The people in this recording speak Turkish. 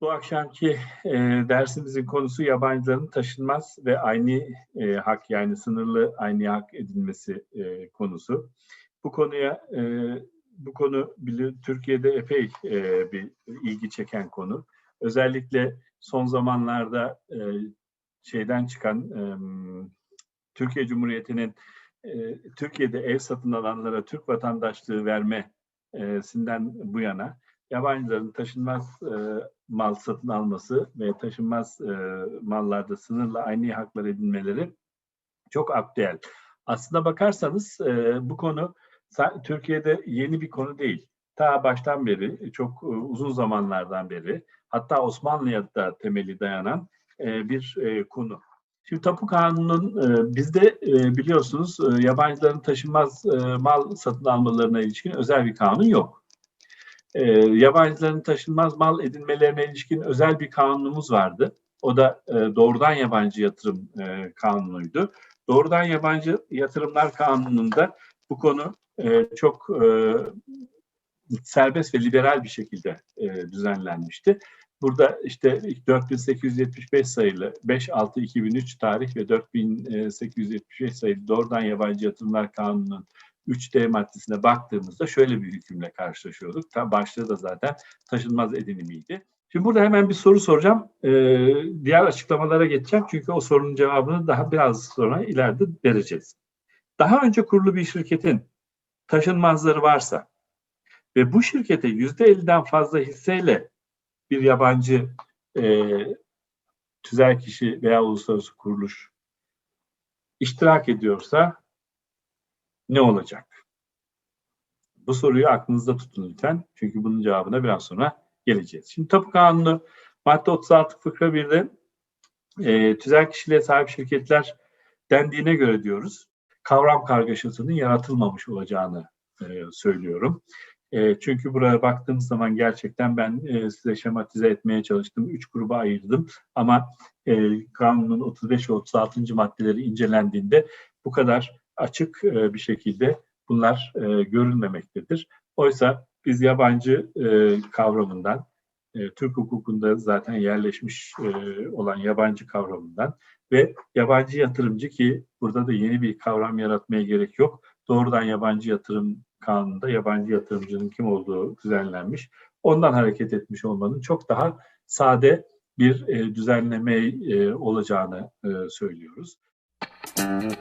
Bu akşamki e, dersimizin konusu yabancıların taşınmaz ve aynı e, hak yani sınırlı aynı hak edilmesi e, konusu. Bu konuya e, bu konu Türkiye'de epey e, bir ilgi çeken konu. Özellikle son zamanlarda e, şeyden çıkan e, Türkiye Cumhuriyeti'nin e, Türkiye'de ev satın alanlara Türk vatandaşlığı vermesinden bu yana yabancıların taşınmaz e, mal satın alması ve taşınmaz e, mallarda sınırla aynı haklar edinmeleri çok aktüel. Aslında bakarsanız e, bu konu Türkiye'de yeni bir konu değil. Ta baştan beri, çok e, uzun zamanlardan beri, hatta Osmanlı'ya da temeli dayanan e, bir e, konu. Şimdi Tapu Kanunu'nun e, bizde e, biliyorsunuz e, yabancıların taşınmaz mal satın almalarına ilişkin özel bir kanun yok yabancıların taşınmaz mal edinmelerine ilişkin özel bir kanunumuz vardı. O da doğrudan yabancı yatırım kanunuydu. Doğrudan yabancı yatırımlar kanununda bu konu çok serbest ve liberal bir şekilde düzenlenmişti. Burada işte 4875 sayılı 5-6-2003 tarih ve 4875 sayılı doğrudan yabancı yatırımlar kanununun 3D maddesine baktığımızda şöyle bir hükümle karşılaşıyorduk. Ta başlığı da zaten taşınmaz edinimiydi. Şimdi burada hemen bir soru soracağım. Ee, diğer açıklamalara geçeceğim çünkü o sorunun cevabını daha biraz sonra ileride vereceğiz. Daha önce kurulu bir şirketin taşınmazları varsa ve bu şirkete yüzde 50'den fazla hisseyle bir yabancı e, tüzel kişi veya uluslararası kuruluş iştirak ediyorsa ne olacak? Bu soruyu aklınızda tutun lütfen. Çünkü bunun cevabına biraz sonra geleceğiz. Şimdi Tapu Kanunu madde 36 fıkra 1'de e, tüzel kişiliğe sahip şirketler dendiğine göre diyoruz. Kavram kargaşasının yaratılmamış olacağını e, söylüyorum. E, çünkü buraya baktığımız zaman gerçekten ben e, size şematize etmeye çalıştım. Üç gruba ayırdım ama e, kanunun 35 ve 36. maddeleri incelendiğinde bu kadar açık e, bir şekilde bunlar e, görülmemektedir. Oysa biz yabancı e, kavramından, e, Türk hukukunda zaten yerleşmiş e, olan yabancı kavramından ve yabancı yatırımcı ki burada da yeni bir kavram yaratmaya gerek yok. Doğrudan yabancı yatırım kanununda yabancı yatırımcının kim olduğu düzenlenmiş. Ondan hareket etmiş olmanın çok daha sade bir e, düzenleme e, olacağını e, söylüyoruz. Müzik